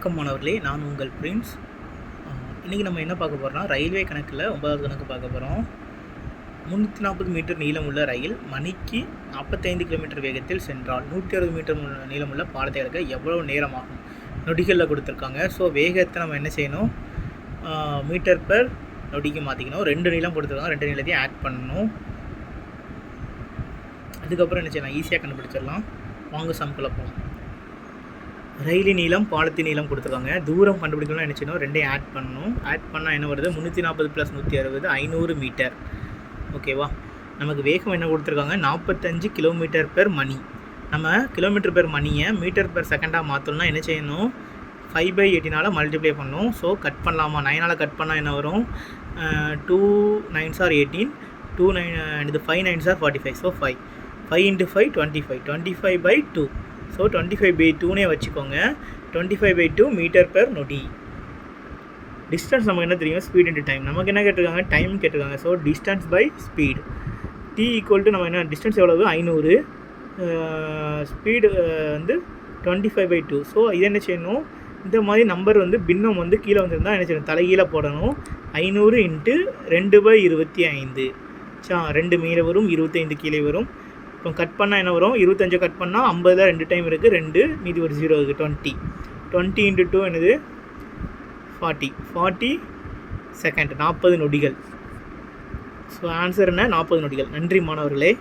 வணக்கம் மாணவர்களே நான் உங்கள் பிரின்ஸ். இன்றைக்கி நம்ம என்ன பார்க்க போகிறோம்னா ரயில்வே கணக்கில் ஒன்பதாவது கணக்கு பார்க்க போகிறோம் முந்நூற்றி நாற்பது மீட்டர் நீளமுள்ள ரயில் மணிக்கு நாற்பத்தைந்து கிலோமீட்டர் வேகத்தில் சென்றால் நூற்றி அறுபது மீட்டர் நீளமுள்ள பாலத்தை கடக்க எவ்வளோ நேரம் ஆகும்? நொடிகளில் கொடுத்துருக்காங்க. ஸோ வேகத்தை நம்ம என்ன செய்யணும்? மீட்டர் பர் நொடிக்கு மாற்றிக்கணும் ரெண்டு நீளம் கொடுத்துருக்காங்க. ரெண்டு நீளத்தையும் ஆட் பண்ணணும். அதுக்கப்புறம் என்ன செய்யலாம்? ஈஸியாக கண்டுபிடிச்சிடலாம். வாங்க சம்குள்ளே போகலாம் ரயிலின் நீளம் பாலத்தின் நீளம் கொடுத்துருக்காங்க. தூரம் கண்டுபிடிக்கணும்னு என்ன செய்யணும் ரெண்டையும் ஆட் பண்ணணும். ஆட் பண்ணால் என்ன வருது? முந்நூற்றி நாற்பது ப்ளஸ் நூற்றி அறுபது ஐநூறு மீட்டர். ஓகேவா நமக்கு வேகம் என்ன கொடுத்துருக்காங்க? நாற்பத்தஞ்சு கிலோமீட்டர் பெர் மணி. நம்ம கிலோமீட்டர் பெர் மணியை மீட்டர் பெர் செகண்டாக மாற்றணும்னா என்ன செய்யணும்? ஃபைவ் பை எயிட்டினால் மல்டிப்ளை பண்ணணும். ஸோ கட் பண்ணலாமா? நைனால் கட் பண்ணால் என்ன வரும்? Two nines are eighteen two nine இது five nines are forty five so five five into five twenty five twenty five by two so twenty five by டூனே வச்சுக்கோங்க. Twenty five by two metre per நொடி. Distance நமக்கு என்ன தெரியும்? Speed into time நமக்கு என்ன கேட்டிருக்காங்க? Time கேட்டிருக்காங்க. So distance by speed T equal to நம்ம என்ன டிஸ்டன்ஸ் எவ்வளவு? ஐநூறு. ஸ்பீடு வந்து twenty five by two so இது என்ன செய்யணும்? இந்த மாதிரி நம்பர் வந்து பின்னம் வந்து கீழே வந்திருந்தால் என்ன செய்யணும்? தலைகீழே போடணும். ஐநூறு இன்ட்டு ரெண்டு பை இருபத்தி ஐந்து. சா ரெண்டு மேலே வரும் இருபத்தைந்து கீழே வரும். இப்போ கட் பண்ணால் என்ன வரும்? இருபத்தஞ்சை கட் பண்ணால் ஐம்பது தான் ரெண்டு டைம் இருக்குது ரெண்டு மீதி ஒரு ஜீரோ இருக்குது டுவெண்ட்டி டுவெண்ட்டி இன்ட்டு டூ என்னது? ஃபார்ட்டி ஃபார்ட்டி செகண்ட் நாற்பது நொடிகள். ஸோ ஆன்சர் என்ன? நாற்பது நொடிகள். நன்றி மாணவர்களே.